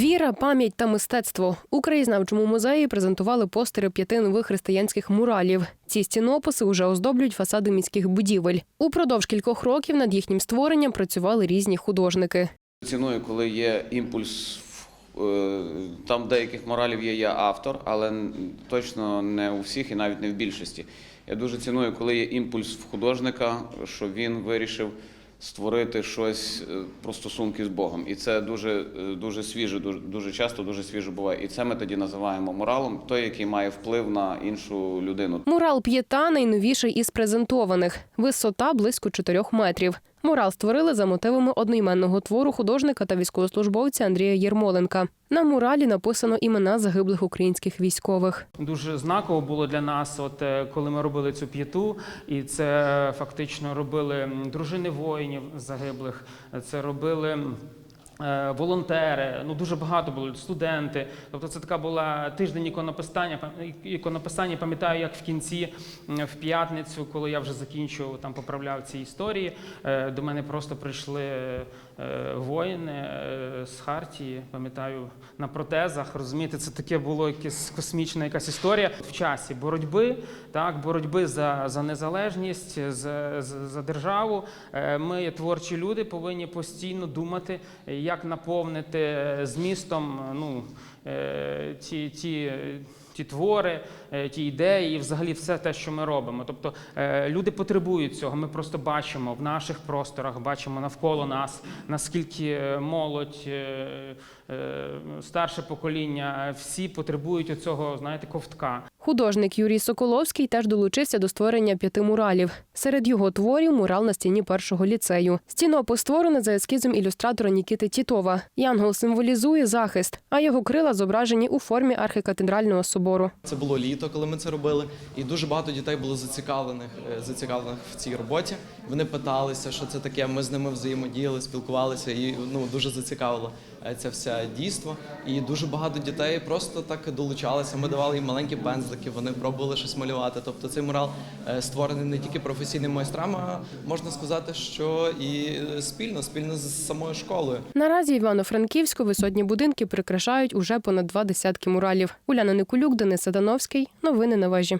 Віра, пам'ять та мистецтво у краєзнавчому музеї презентували постери п'яти нових християнських муралів. Ці стінописи уже оздоблюють фасади міських будівель. Упродовж кількох років над їхнім створенням працювали різні художники. Ціную, коли є імпульс. е, Там деяких моралів є я автор, але точно не у всіх і навіть не в більшості. Я дуже ціную, коли є імпульс в художника, що він вирішив створити щось е, про стосунки з Богом. І це дуже, е, дуже свіже, дуже, дуже часто дуже свіже буває. І це ми тоді називаємо моралом, той, який має вплив на іншу людину. Мурал п'єта найновіший із презентованих. Висота близько 4 метрів. Мурал створили за мотивами одноіменного твору художника та військовослужбовця Андрія Єрмоленка. На муралі написано імена загиблих українських військових. Дуже знаково було для нас, от е, коли ми робили цю п'яту, і це е, фактично робили дружини воїнів загиблих, це робили. Е, Волонтери, ну дуже багато було студенти. Тобто це така була тиждень іконописання. Іконописання пам'ятаю, як в кінці в п'ятницю, коли я вже закінчував там поправляв ці історії. е, До мене просто прийшли е, воїни з Хартії, пам'ятаю, на протезах. Розумієте, це таке було якесь космічна якась історія в часі боротьби, так, боротьби за, за незалежність, за, за, державу. Е, Ми, творчі люди, повинні постійно думати, як наповнити е, змістом е, ну, ті. ті Ті твори, е, ті ідеї, і взагалі все те, що ми робимо. Тобто е, люди потребують цього. Ми просто бачимо в наших просторах, бачимо навколо нас, наскільки е, молодь, старше покоління, всі потребують оцього, знаєте, ковтка. Художник Юрій Соколовський теж долучився до створення п'яти муралів. Серед його творів мурал на стіні першого ліцею. Стінопис створений за ескізом ілюстратора Нікіти Тітова. Янгол символізує захист, а його крила зображені у формі архикатедрального собору. Це було літо, коли ми це робили, і дуже багато дітей було зацікавлених, е, зацікавлених в цій роботі. Вони питалися, що це таке. Ми з ними взаємодіяли, спілкувалися, і ну дуже зацікавило е, це все дійство. І дуже багато дітей просто так долучалися. Ми давали їм маленькі пензлики, вони пробували щось малювати. Тобто цей мурал е, створений не тільки професійними майстрами, а можна сказати, що і е, спільно, спільно з самою школою. Наразі Івано-Франківську висотні будинки прикрашають уже понад два десятки муралів. Уляна Никулюк, Денис Садановський. Новини на вежі.